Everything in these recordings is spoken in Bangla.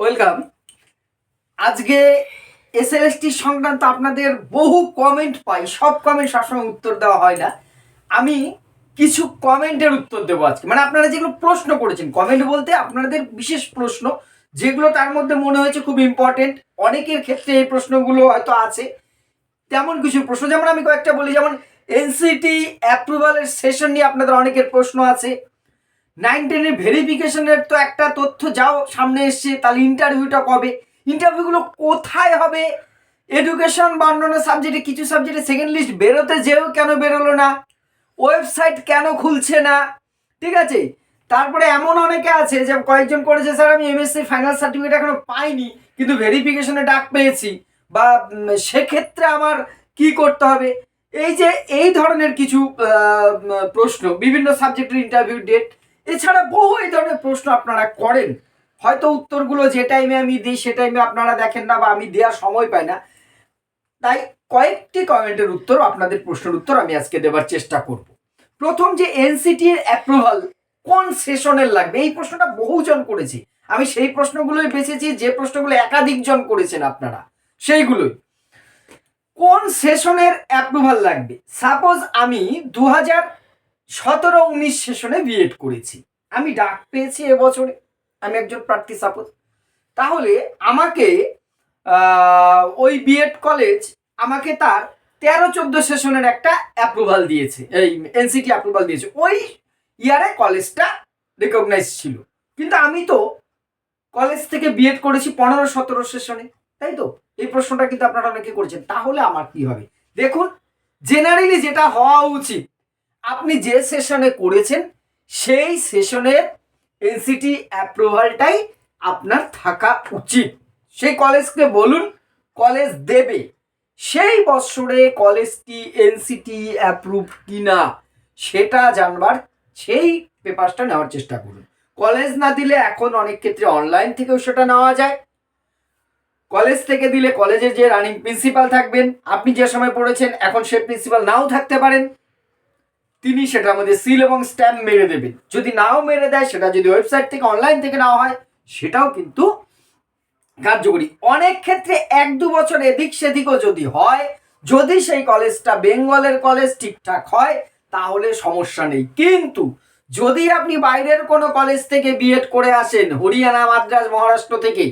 ওয়েলকাম। আজকে এস এসএলএসটি সংক্রান্ত আপনাদের বহু কমেন্ট পাই। সব কমেন্ট সবসময় উত্তর দেওয়া হয় না। আমি কিছু কমেন্টের উত্তর দেবো আজকে। মানে আপনারা যেগুলো প্রশ্ন করেছেন কমেন্ট বলতে আপনাদের বিশেষ প্রশ্ন, যেগুলো তার মধ্যে মনে হয়েছে খুব ইম্পর্টেন্ট অনেকের ক্ষেত্রে এই প্রশ্নগুলো হয়তো আছে। তেমন কিছু প্রশ্ন, যেমন আমি কয়েকটা বলি, যেমন এনসিটি অ্যাপ্রুভালের সেশন নিয়ে আপনাদের অনেকের প্রশ্ন আছে। নাইন টেনের ভেরিফিকেশনের তো একটা তথ্য যাও, সামনে এসছে, তাহলে ইন্টারভিউটা কবে? ইন্টারভিউগুলো কোথায় হবে? এডুকেশন বা অন্যান্য সাবজেক্টে কিছু সাবজেক্টে সেকেন্ড লিস্ট বেরোতে যেও কেন বেরোলো না? ওয়েবসাইট কেন খুলছে না? ঠিক আছে? তারপরে এমন অনেকে আছে, যে কয়েকজন করেছে, স্যার, আমি এমএসসি ফাইনাল সার্টিফিকেট এখনও পাইনি, কিন্তু ভেরিফিকেশনে ডাক পেয়েছি। বা সেক্ষেত্রে আমার কি করতে হবে? এই যে, এই ধরনের কিছু প্রশ্ন, বিভিন্ন সাবজেক্টের ইন্টারভিউ ডেট এছাড়া বহু এই ধরনের প্রশ্ন আপনারা করেন। হয়তো উত্তরগুলো যে টাইমে আমি দিই, সে টাইমে আপনারা দেখেন না বা আমি দেওয়ার সময় পাই না। তাই কয়েকটি কমেন্টের উত্তর, আপনাদের প্রশ্নের উত্তর আমি আজকে দেওয়ার চেষ্টা করব। প্রথম যে এনসিটির অ্যাপ্রুভাল কোন সেশনের লাগবে? এই প্রশ্নটা বহুজন করেছি। আমি সেই প্রশ্নগুলোই বেছেছি, যে প্রশ্নগুলো একাধিক জন করেছেন আপনারা, সেইগুলোই। কোন সেশনের অ্যাপ্রুভাল লাগবে? সাপোজ আমি দু হাজার সতেরো উনিশ সেশনে বিএড করেছি। আমি ডাক পেয়েছি এবছরে। আমি একজন প্রার্থী সাপোজ তাহলে আমাকে ওই বিএড কলেজ আমাকে তার তেরো চোদ্দ সেশনের একটা অ্যাপ্রুভাল দিয়েছে। এই এনসিটি অ্যাপ্রুভাল দিয়েছে। ওই ইয়ারে কলেজটা রেকগনাইজ ছিল। কিন্তু আমি তো কলেজ থেকে বিএড করেছি পনেরো সতেরো সেশনে। তাই তো? এই প্রশ্নটা কিন্তু আপনারা অনেকে করেছেন। তাহলে আমার কি হবে? দেখুন জেনারেলি যেটা হওয়া উচিত আপনি যে সেশনে করেছেন, সেই সেশনের এনসিটি অ্যাপ্রুভালটাই আপনার থাকা উচিত। সেই কলেজকে বলুন কলেজ দেবে। সেই বছরে কলেজটি এনসিটি অ্যাপ্রুভ কিনা, সেটা জানবার সেই পেপারসটা নেওয়ার চেষ্টা করুন। কলেজ না দিলে এখন অনেক ক্ষেত্রে অনলাইন থেকেও সেটা নেওয়া যায়। কলেজ থেকে দিলে কলেজের যে রানিং প্রিন্সিপাল থাকবেন, আপনি যে সময় পড়েছেন, এখন সে প্রিন্সিপাল নাও থাকতে পারেন। তিনি সেটা আমাদের সিল এবং স্ট্যাম্প মেরে দেবেন যদি নাও মেরে দেয়, সেটা যদি ওয়েবসাইট থেকে অনলাইন থেকে নেওয়া হয়, সেটাও কিন্তু কার্যকরী। অনেক ক্ষেত্রে এক দু বছর এদিক সেদিকও যদি হয়, যদি সেই কলেজটা বেঙ্গলের কলেজ ঠিকঠাক হয়, তাহলে সমস্যা নেই। কিন্তু যদি আপনি বাইরের কোনো কলেজ থেকে বিএড করে আসেন, হরিয়ানা, মাদ্রাজ, মহারাষ্ট্র থেকে,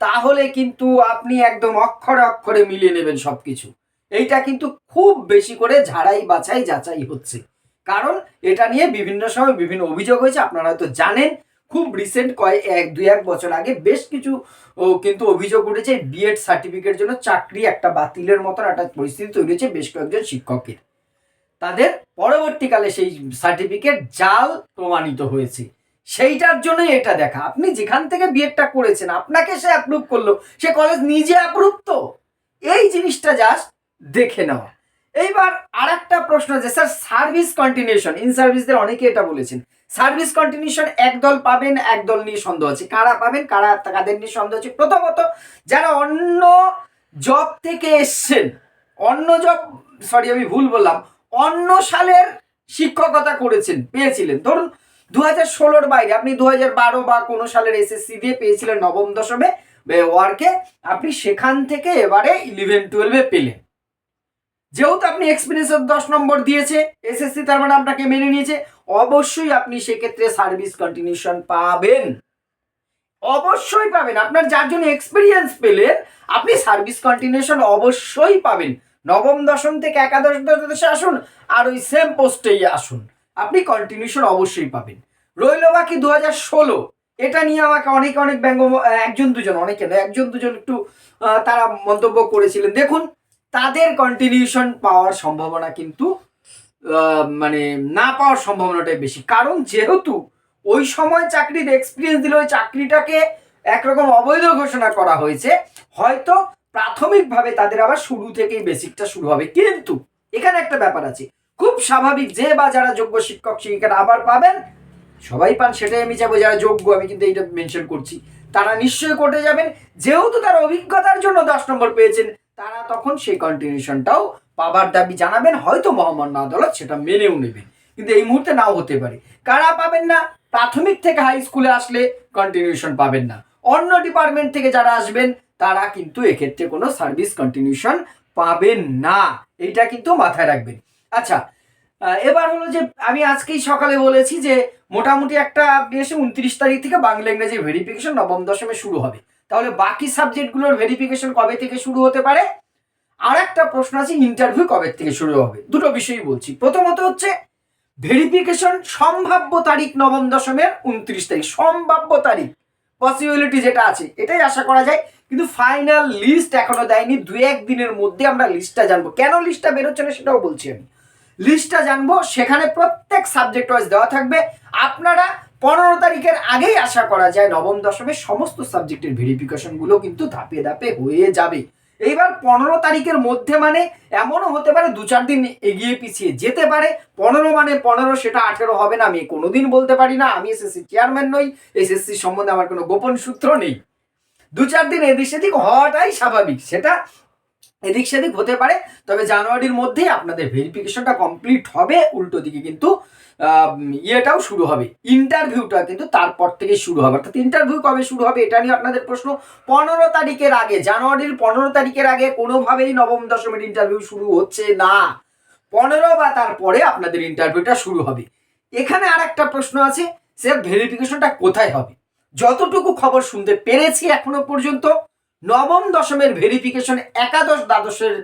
তাহলে কিন্তু আপনি একদম অক্ষরে অক্ষরে মিলিয়ে নেবেন সব কিছু এইটা কিন্তু খুব বেশি করে ঝাড়াই বাছাই যাচাই হচ্ছে। কারণ এটা নিয়ে বিভিন্ন সময় বিভিন্ন অভিযোগ হয়েছে, আপনারা হয়তো জানেন। খুব রিসেন্ট কয়েক, এক, দুই, এক বছর আগে বেশ কিছু কিন্তু অভিযোগ উঠেছে বিএড সার্টিফিকেট জন্য চাকরি একটা বাতিলের মতন একটা পরিস্থিতি তৈরি হয়েছে বেশ কয়েকজন শিক্ষকের। তাদের পরবর্তীকালে সেই সার্টিফিকেট জাল প্রমাণিত হয়েছে। সেইটার জন্যই এটা দেখা। আপনি যেখান থেকে বিএডটা করেছেন, আপনাকে সে অ্যাপ্রুভ করল, সে কলেজ নিজে অ্যাপ্রুভ তো? এই জিনিসটা জাস্ট দেখে নেওয়া। এইবার আর একটা প্রশ্ন আছে স্যার সার্ভিস কন্টিনিউশন ইন সার্ভিসদের অনেকে এটা বলেছেন। সার্ভিস কন্টিনিউশন একদল পাবেন, একদল নিয়ে সন্দেহ আছে। কারা পাবেন, কারা কাদের নিয়ে সন্দেহ আছে? প্রথমত, যারা অন্য জব থেকে এসছেন, অন্য জব সরি আমি ভুল বললাম, অন্য সালের শিক্ষকতা করেছেন, পেয়েছিলেন। ধরুন দু হাজার ষোলোর বাইরে আপনি দু হাজার বারো বা কোনো সালের এসএসসি দিয়ে পেয়েছিলেন নবম দশমে ওয়ার্কে আপনি সেখান থেকে এবারে ইলেভেন টুয়েলভে পেলেন। যেহেতু আপনি এক্সপিরিয়েন্সের দশ নম্বর দিয়েছে এসএসসি তার মানে আপনাকে মেনে নিয়েছে, অবশ্যই আপনি সেক্ষেত্রে সার্ভিস কন্টিনিউশন পাবেন। অবশ্যই পাবেন। আপনার যার জন্য এক্সপিরিয়েন্স পেলেন আপনি সার্ভিস কন্টিনিউশন অবশ্যই পাবেন। নবম, দশম থেকে একাদশ দ্বাদশে আসুন, আর ওই সেম পোস্টেই আসুন। আপনি কন্টিনিউশন অবশ্যই পাবেন। রইল বাকি দু হাজার ষোলো। এটা নিয়ে আমাকে অনেক অনেক ব্যঙ্গ, একজন দুজন, অনেকে একজন দুজন একটু তারা মন্তব্য করেছিলেন। দেখুন তাদের কন্টিনিউশন পাওয়ার সম্ভাবনা কিন্তু মানে না পাওয়ার সম্ভাবনাটাই বেশি। কারণ যেহেতু ওই সময় চাকরির এক্সপিরিয়েন্স দিলে ওই চাকরিটাকে একরকম অবৈধ ঘোষণা করা হয়েছে, হয়তো প্রাথমিকভাবে তাদের আবার শুরু থেকেই বেসিকটা শুরু হবে। কিন্তু এখানে একটা ব্যাপার আছে। খুব স্বাভাবিক যে বা যারা যোগ্য শিক্ষক, শিক্ষিকারা আবার পাবেন, সবাই পান সেটাই আমি চাইব, যারা যোগ্য, আমি কিন্তু এইটা মেনশন করছি। তারা নিশ্চয়ই কোর্টে যাবেন। যেহেতু তার অভিজ্ঞতার জন্য দশ নম্বর পেয়েছেন তারা তখন সেই কন্টিনিউশনটাও পাবার দাবি জানাবেন, হয়তো মহামান্য আদালত সেটা মেনেও নেবেন। কিন্তু এই মুহূর্তে নাও হতে পারে। কারা পাবেন না? প্রাথমিক থেকে হাই স্কুলে আসলে কন্টিনিউশন পাবেন না। অন্য ডিপার্টমেন্ট থেকে যারা আসবেন, তারা কিন্তু এক্ষেত্রে কোনো সার্ভিস কন্টিনিউশন পাবেন না। এটা কিন্তু মাথায় রাখবেন। আচ্ছা এবার হলো যে আমি আজকেই সকালে বলেছি যে মোটামুটি একটা আপনি এসে উনত্রিশ তারিখ থেকে বাংলা ইংরেজি ভেরিফিকেশন নবম দশমে শুরু হবে। তাহলে বাকি সাবজেক্টগুলোর ভেরিফিকেশন কবে থেকে শুরু হতে পারে? আর একটা প্রশ্ন আছে ইন্টারভিউ কবে থেকে শুরু হবে? দুটো বিষয়ই বলছি। প্রথমত হচ্ছে ভেরিফিকেশন সম্ভাব্য তারিখ নবম দশমের উনত্রিশ তারিখ। সম্ভাব্য তারিখ পসিবিলিটি যেটা আছে, এটাই আশা করা যায়। কিন্তু ফাইনাল লিস্ট এখনও দেয়নি। দু এক দিনের মধ্যে আমরা লিস্টটা জানব। কেন লিস্টটা বেরোচ্ছে না সেটাও বলছি আমি। লিস্টটা জানব, সেখানে প্রত্যেক সাবজেক্ট ওয়াইজ দেওয়া থাকবে। আপনারা পনেরো তারিখের আগেই আশা করা যায় নবম দশমের সমস্ত সাবজেক্টের ভেরিফিকেশনগুলো কিন্তু ধাপে ধাপে হয়ে যাবে। এইবার পনেরো তারিখের মধ্যে মানে এমনও হতে পারে দু চার দিন এগিয়ে পিছিয়ে যেতে পারে। পনেরো মানে পনেরো, সেটা আঠেরো হবে না, আমি কোনোদিন বলতে পারি না, আমি এসএসসি চেয়ারম্যান নই, এসএসসি সম্বন্ধে আমার কোনো গোপন সূত্র নেই। দু চার দিন এদিক সেদিক হওয়াটাই স্বাভাবিক, সেটা এদিক সেদিক হতে পারে, তবে জানুয়ারির মধ্যেই আপনাদের ভেরিফিকেশনটা কমপ্লিট হবে, উল্টো দিকে কিন্তু ইয়েটাও শুরু হবে ইন্টারভিউটা কিন্তু তারপর থেকে শুরু হবে। অর্থাৎ ইন্টারভিউ কবে শুরু হবে এটা নিয়ে আপনাদের প্রশ্ন, পনেরো তারিখের আগে, জানুয়ারির পনেরো তারিখের আগে কোনোভাবেই নবম দশমের ইন্টারভিউ শুরু হচ্ছে না। পনেরো বা তারপরে আপনাদের ইন্টারভিউটা শুরু হবে। এখানে আর একটা প্রশ্ন আছে স্যার ভেরিফিকেশনটা কোথায় হবে? যতটুকু খবর শুনতে পেরেছি এখনও পর্যন্ত নবম দশমের ভেরিফিকেশন একাদশ দ্বাদশের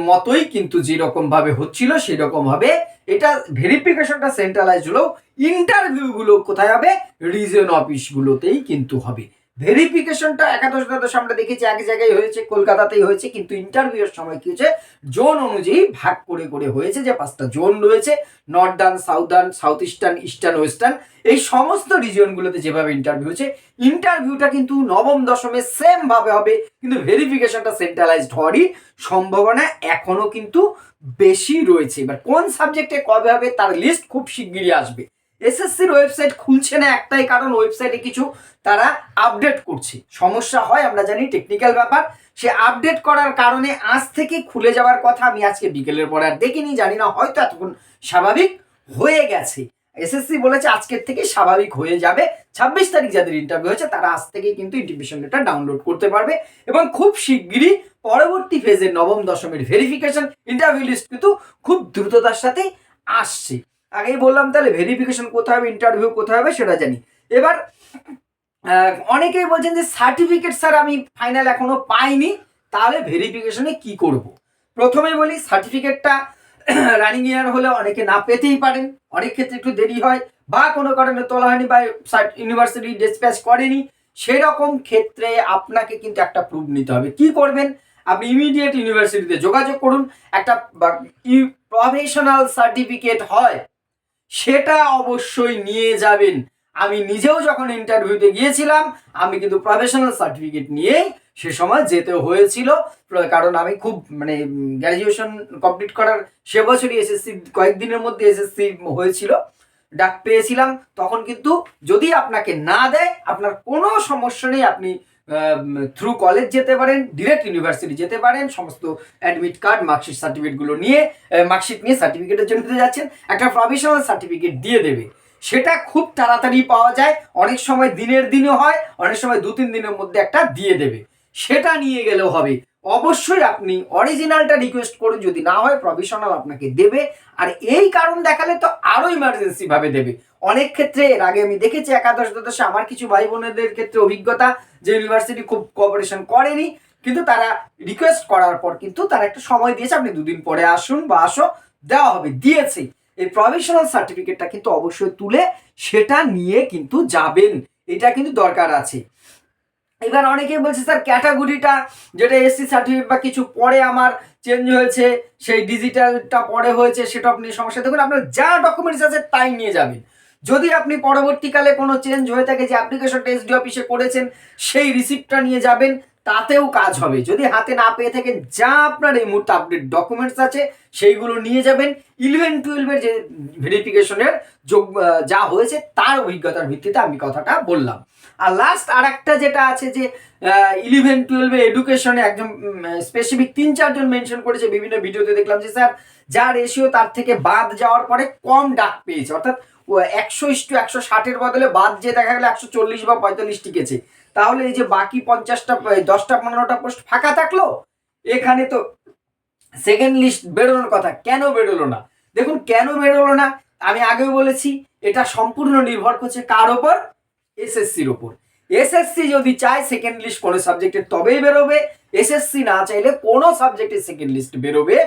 মতোই কিন্তু যেরকমভাবে হচ্ছিল সেরকম ভাবে এটা ভেরিফিকেশনটা সেন্ট্রালাইজ হলেও ইন্টারভিউগুলো কোথায় হবে? রিজন অফিসগুলোতেই কিন্তু হবে। ভেরিফিকেশনটা একাদশ দ্বাদশ আমরা দেখেছি এক জায়গায় হয়েছে, কলকাতাতেই হয়েছে, কিন্তু ইন্টারভিউয়ের সময় কি হয়েছে? জোন অনুযায়ী ভাগ করে করে হয়েছে যে পাঁচটা জোন রয়েছে northern southern south eastern eastern western এই সমস্ত রিজিয়নগুলোতে যেভাবে ইন্টারভিউ হচ্ছে ইন্টারভিউটা কিন্তু নবম দশমে সেম ভাবে হবে, কিন্তু ভেরিফিকেশনটা সেন্ট্রালাইজড হওয়ারই সম্ভাবনা এখনও কিন্তু বেশি রয়েছে। এবার কোন সাবজেক্টে কবে হবে, তার লিস্ট খুব শিগগিরই আসবে। এসএসসির ওয়েবসাইট খুলছে না একটাই কারণ ওয়েবসাইটে কিছু তারা আপডেট করছে। সমস্যা হয়, আমরা জানি টেকনিক্যাল ব্যাপার। সে আপডেট করার কারণে আজ থেকে খুলে যাওয়ার কথা আমি আজকে বিকেলের পরে আর দেখিনি, জানি না হয়তো এতক্ষণ স্বাভাবিক হয়ে গেছে। এসএসসি বলেছে আজকের থেকে স্বাভাবিক হয়ে যাবে। ছাব্বিশ তারিখ যাদের ইন্টারভিউ হয়েছে, তারা আজ থেকেই কিন্তু ইন্টিমেশন লেটার ডাউনলোড করতে পারবে এবং খুব শিগগিরই পরবর্তী ফেজের নবম দশমের ভেরিফিকেশন ইন্টারভিউ লিস্ট কিন্তু খুব দ্রুততার সাথে আসছে। আগেই বললাম তাহলে ভেরিফিকেশন কোথায় হবে ইন্টারভিউ কোথায় হবে সেটা জানি। এবার অনেকেই বলছেন যে সার্টিফিকেট স্যার আমি ফাইনাল এখনও পাইনি, তাহলে ভেরিফিকেশনে কি করব? প্রথমে বলি সার্টিফিকেটটা রানিং ইয়ার হলে অনেকে না পেতেই পারেন। অনেক ক্ষেত্রে একটু দেরি হয় বা কোনো কারণে তোলা হয়নি বা ইউনিভার্সিটি ডিসপ্যাচ করেনি। সেরকম ক্ষেত্রে আপনাকে কিন্তু একটা প্রুফ নিতে হবে। কি করবেন? আপনি ইমিডিয়েট ইউনিভার্সিটিতে যোগাযোগ করুন। একটা প্রফেশনাল সার্টিফিকেট হয়। সেটা অবশ্যই নিয়ে যাবেন। আমি নিজেও যখন ইন্টারভিউতে গিয়েছিলাম, আমি কিন্তু প্রফেশনাল সার্টিফিকেট নিয়েই সে সময় যেতে হয়েছিল। কারণ আমি খুব মানে গ্র্যাজুয়েশন কমপ্লিট করার সে বছরই এসএসসি কয়েকদিনের মধ্যে এসএসসি হয়েছিল। ডাক পেয়েছিলাম। তখন কিন্তু যদি আপনাকে না দেয়, আপনার কোনো সমস্যা নেই, আপনি থ্রু কলেজ যেতে পারেন ডিরেক্ট ইউনিভার্সিটি যেতে পারেন, সমস্ত অ্যাডমিট কার্ড মার্কশিট সার্টিফিকেটগুলো নিয়ে মার্কশিট নিয়ে সার্টিফিকেটের জন্য যাচ্ছেন, একটা প্রফেশনাল সার্টিফিকেট দিয়ে দেবে। সেটা খুব তাড়াতাড়ি পাওয়া যায়, অনেক সময় দিনের দিনে হয়, অনেক সময় দু তিন দিনের মধ্যে একটা দিয়ে দেবে। সেটা নিয়ে গেলেও হবে। অবশ্যই আপনি অরিজিনালটা রিকোয়েস্ট করুন, যদি না হয় প্রফেশনাল আপনাকে দেবে। আর এই কারণ দেখালে তো আরও ইমার্জেন্সিভাবে দেবে। অনেক ক্ষেত্রে, এর আগে আমি দেখেছি একাদশ দ্বাদশে আমার কিছু ভাই বোনেদের ক্ষেত্রে অভিজ্ঞতা যে ইউনিভার্সিটি খুব কোঅপারেশন করেনি, কিন্তু তারা রিকোয়েস্ট করার পর কিন্তু তারা একটা সময় দিয়েছে, আপনি দুদিন পরে আসুন বা আসো, দেওয়া হবে, দিয়েছে। এই প্রফেশনাল সার্টিফিকেটটা কিন্তু অবশ্যই তুলে সেটা নিয়ে কিন্তু যাবেন, এটা কিন্তু দরকার আছে। এবার অনেকে বলছে, স্যার ক্যাটাগরিটা যেটা এসসি সার্টিফিকেট বা কিছু পরে আমার চেঞ্জ হয়েছে, সেই ডিজিটালটা পরে হয়েছে, সেটা আপনি সমস্যা। দেখুন, আপনার যা ডকুমেন্টস আছে তাই নিয়ে যাবেন। যদি আপনি পরবর্তীকালে কোনো চেঞ্জ হয়ে থাকে যে অ্যাপ্লিকেশনটা এসডি অফিসে করেছেন সেই রিসিপ্টটা নিয়ে যাবেন, তাতেও কাজ হবে। যদি হাতে না পেয়ে থাকেন, যা আপনার এই মুহূর্তে আপডেট ডকুমেন্টস আছে, সেইগুলো নিয়ে যাবেন। ইলেভেন টুয়েলভের যে ভেরিফিকেশনের যোগ যা হয়েছে, তার অভিজ্ঞতার ভিত্তিতে আমি কথাটা বললাম। আর লাস্ট আর একটা যেটা আছে যে ইলেভেন টুয়েলভে এডুকেশনে একজন স্পেসিফিক তিন, চারজন মেনশন করেছে বিভিন্ন ভিডিওতে দেখলাম যে, স্যার, যা রেশিও তার থেকে বাদ যাওয়ার পরে কম ডাক পেয়েছে। অর্থাৎ একশো ইস্টু একশো ষাটের বদলে বাদ যে দেখা গেলো একশো চল্লিশ বা পঁয়তাল্লিশ টিকেছে। তাহলে এই যে বাকি পঞ্চাশটা দশটা, পনেরোটা পোস্ট ফাঁকা থাকল? এখানে তো সেকেন্ড লিস্ট বেরোনোর কথা। কেন বেরোলো না? দেখুন, কেন বেরোলো না? আমি আগেও বলেছি, এটা সম্পূর্ণ নির্ভর করছে কার ওপর? এসএসসির ওপর। এসএসসি যদি চায় সেকেন্ড লিস্ট কোনো সাবজেক্টের তবেই বেরোবে। এসএসসি না চাইলে কোনো সাবজেক্টের সেকেন্ড লিস্ট বেরোবে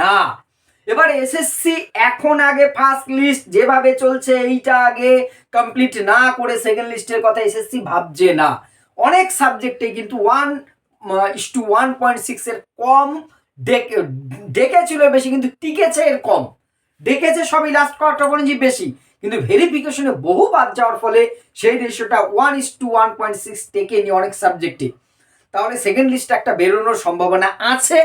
না। এবার এসএসসি এখন আগে ফার্স্ট লিস্ট যেভাবে চলছে এইটা আগে কমপ্লিট না করে সেকেন্ড লিস্টের কথা এসএসসি ভাবছে না। অনেক সাবজেক্টে কিন্তু one is to one point six এর কম, ডেকে, ডেকেছিল বেশি, কিন্তু টিকেছে এর কম। ডেকেছে সবই লাস্ট কোয়ার্টার পর্যন্ত বেশি, কিন্তু ভেরিফিকেশনে বহু বাদ যাওয়ার ফলে সেই রেশিওটা one is to one point six টেকেনি অনেক সাবজেক্টে তাহলে সেকেন্ড লিস্ট একটা বেরোনোর সম্ভাবনা আছে।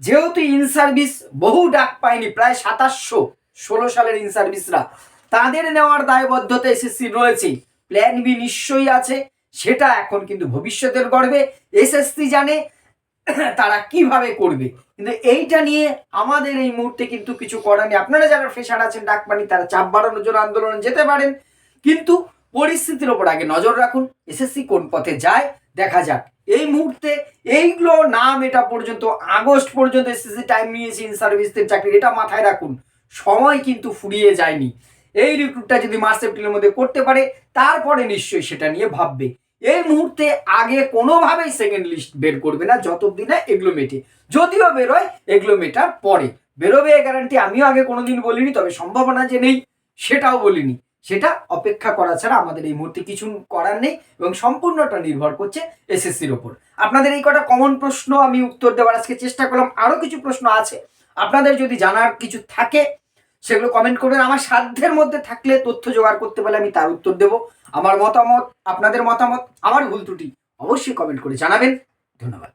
যেহেতু ইন সার্ভিস বহু ডাক পায়নি, প্রায় সাতাশশো ষোলো সালের ইন সার্ভিসরা, তাদের নেওয়ার দায়বদ্ধতা এসএসসি রয়েছে। প্ল্যান বি নিশ্চয়ই আছে, সেটা এখন কিন্তু ভবিষ্যতের গর্বে। এসএসসি জানে তারা কীভাবে করবে। কিন্তু এইটা নিয়ে আমাদের এই মুহূর্তে কিন্তু কিছু করার নেই। আপনারা যারা ফ্রেশার আছেন ডাকপানি তারা চাপ বাড়ানোর জন্য আন্দোলনে যেতে পারেন। কিন্তু পরিস্থিতির ওপর আগে নজর রাখুন, এসএসসি কোন পথে যায়, দেখা যাক। এই মুহূর্তে এইগুলো নাম এটা পর্যন্ত, আগস্ট পর্যন্ত এসএসসি টাইম নিয়েছে ইন সার্ভিসদের চাকরি, এটা মাথায় রাখুন। সময় কিন্তু ফুরিয়ে যায়নি। এই রিক্রুটটা যদি মার্চ এপ্রিলের মধ্যে করতে পারে, তারপরে নিশ্চয়ই সেটা নিয়ে ভাববে। এই মুহূর্তে আগে কোনোভাবেই সেকেন্ড লিস্ট বের করবে না, যতদিন না এগুলো মেটে। যদিও বেরোয়, এগুলো মেটার পরে। বেরোবে এ গ্যারান্টি আমিও আগে কোনোদিন বলিনি, তবে সম্ভাবনা যে নেই, সেটাও বলিনি। সেটা অপেক্ষা করা ছাড়া আমাদের এই মুহূর্তে কিছু করার নেই এবং সম্পূর্ণটা নির্ভর করছে এসএসসির ওপর। আপনাদের এই কটা কমন প্রশ্ন আমি উত্তর দেওয়ার আজকে চেষ্টা করলাম। আরও কিছু প্রশ্ন আছে। আপনাদের যদি জানার কিছু থাকে, সেগুলো কমেন্ট করবেন। আমার সাধ্যের মধ্যে থাকলে তথ্য জোগাড় করতে পারলে আমি তার উত্তর দেব। আমার মতামত, আপনাদের মতামত, আমার ভুল ত্রুটি অবশ্যই কমেন্ট করে জানাবেন। ধন্যবাদ।